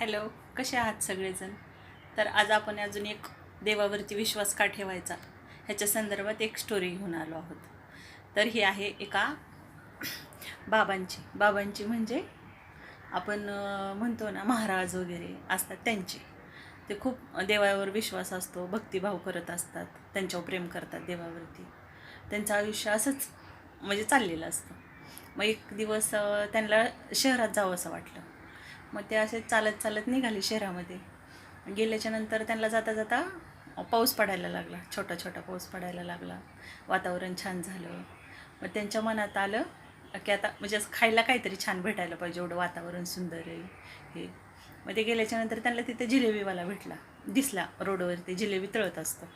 Hello कसे आहात सगळेजण? तर आज आपण अजून एक देवावरती विश्वास का ठेवायचा? ह्याच्या संदर्भात एक स्टोरी घेऊन आलो आहोत. तर ही आहे एका बाबांची. बाबांची म्हणजे आपण म्हणतो ना महाराज वगैरे असतात त्यांची. ते खूप देवावर विश्वास असतो भक्तिभाव करत असतात त्यांच्यावर प्रेम करतात देवावरती. त्यांचं आयुष्य असंच म्हणजे चाललेलं असतं. मग एक दिवस त्यांना शहरात जावं असं वाटलं. मग ते असे चालत चालत निघाले शहरामध्ये. गेल्याच्यानंतर त्यांना जाता जाता पाऊस पडायला लागला. छोटा छोटा पाऊस पडायला लागला. वातावरण छान झालं. मग त्यांच्या मनात आलं की आता म्हणजे असं खायला काहीतरी छान भेटायला पाहिजे. एवढं वातावरण सुंदर आहे. हे. मग ते गेल्याच्यानंतर त्यांना तिथे जिलेबीवाला भेटला. दिसला रोडवरती. जिलेबी तळत असतं.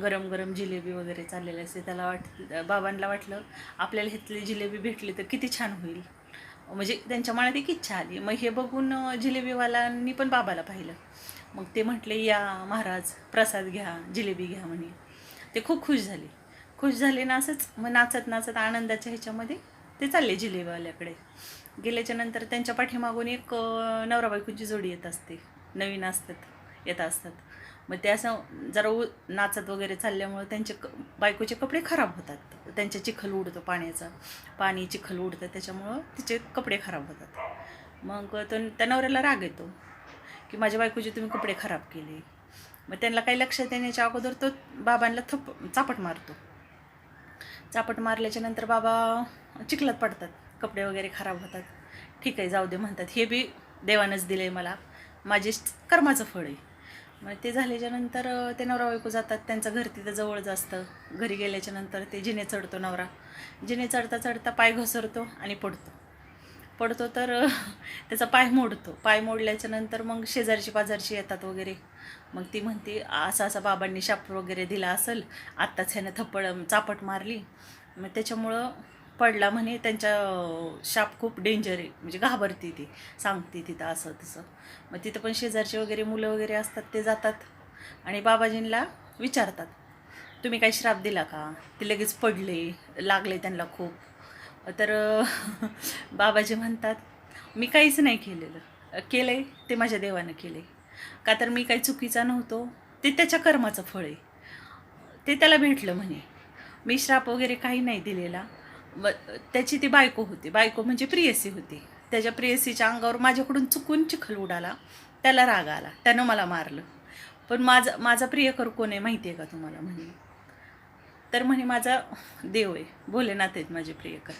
गरम गरम जिलेबी वगैरे चाललेले असते. त्याला वाट बाबांना वाटलं आपल्याला ह्यातली जिलेबी भेटली तर किती छान होईल. म्हणजे त्यांच्या मनात एक इच्छा आली. मग हे बघून जिलेबीवाल्यांनी पण बाबाला पाहिलं. मग ते म्हटले या महाराज प्रसाद घ्या जिलेबी घ्या म्हणे. ते खूप खुश झाले. खुश झाले ना असंच मग नाचत नाचत आनंदाच्या ह्याच्यामध्ये ते चालले जिलेबीवाल्याकडे. गेल्याच्यानंतर त्यांच्या पाठीमागून एक नवरा बायकोची जोडी येत असते नवीन असतात. येत असतात. मग ते असं जरा उ नाचत वगैरे चालल्यामुळं त्यांचे क बायकोचे कपडे खराब होतात. त्यांच्या चिखल उडतो पाण्याचा. पाणी चिखल उडतं त्याच्यामुळं तिचे कपडे खराब होतात. मग तो त्या नवऱ्याला राग येतो की माझ्या बायकोचे तुम्ही कपडे खराब केले. मग त्यांना काही लक्षात येण्याच्या अगोदर तो बाबांना थप चापट मारतो. चापट मारल्याच्या नंतर बाबा चिखलात पडतात कपडे वगैरे खराब होतात. ठीक आहे जाऊ दे म्हणतात. हे बी देवानंच दिलं आहे मला. माझे कर्माचं फळ आहे. मग ते झाल्याच्यानंतर ते नवरा बायको जातात त्यांचं घर तिथं जवळच असतं घरी गेल्याच्यानंतर ते जिने चढतो नवरा. जिने चढता चढता पाय घसरतो आणि पडतो. पडतो तर त्याचा पाय मोडतो. पाय मोडल्याच्या नंतर मग शेजारची पाजारची येतात वगैरे. मग ती म्हणते असा असा बाबांनी शाप वगैरे दिला असेल आत्ताच ह्यानं थप्पड चापट मारली. मग त्याच्यामुळं पडला म्हणे त्यांच्या शाप खूप डेंजर आहे. म्हणजे घाबरते ती. सांगते तिथं असं तसं. मग तिथं पण शेजारचे वगैरे मुलं वगैरे असतात ते जातात. आणि बाबाजींना विचारतात. तुम्ही काही श्राप दिला का? ते लगेच पडले लागले त्यांना खूप. तर बाबाजी म्हणतात मी काहीच नाही केलेलं. केलं आहे ते माझ्या देवानं केलं आहे का तर मी काही चुकीचा नव्हतो. ते त्याच्या कर्माचं फळ आहे. ते त्याला भेटलं म्हणे. मी श्राप वगैरे काही नाही दिलेला. मग त्याची ती बायको होती. बायको म्हणजे प्रियसी होती. त्याच्या प्रियसीच्या अंगावर माझ्याकडून चुकून चिखल उडाला. त्याला राग आला. त्यानं मला मारलं. पण माझा माझा प्रियकर कोण आहे माहिती आहे का तुम्हाला म्हणे. तर म्हणे माझा देव आहे. भोलेनाथ आहेत माझे प्रियकर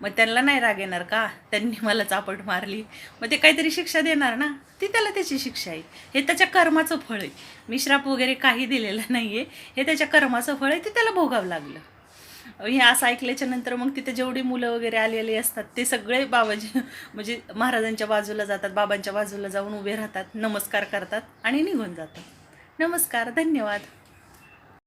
मग त्यांना नाही राग येणार का? त्यांनी मला चापट मारली. मग ते काहीतरी शिक्षा देणार ना? ती त्याला त्याची शिक्षा आहे. हे त्याच्या कर्माचं फळ आहे. मी श्राप वगैरे काही दिलेलं नाही आहे हे त्याच्या कर्माचं फळ आहे. ते त्याला भोगावं लागलं. हे असं ऐकल्याच्या नंतर मग तिथे जेवढी मुलं वगैरे आलेली असतात ते सगळे बाबाजी म्हणजे महाराजांच्या बाजूला जातात बाबांच्या बाजूला जाऊन उभे राहतात नमस्कार करतात आणि निघून जातात. नमस्कार धन्यवाद.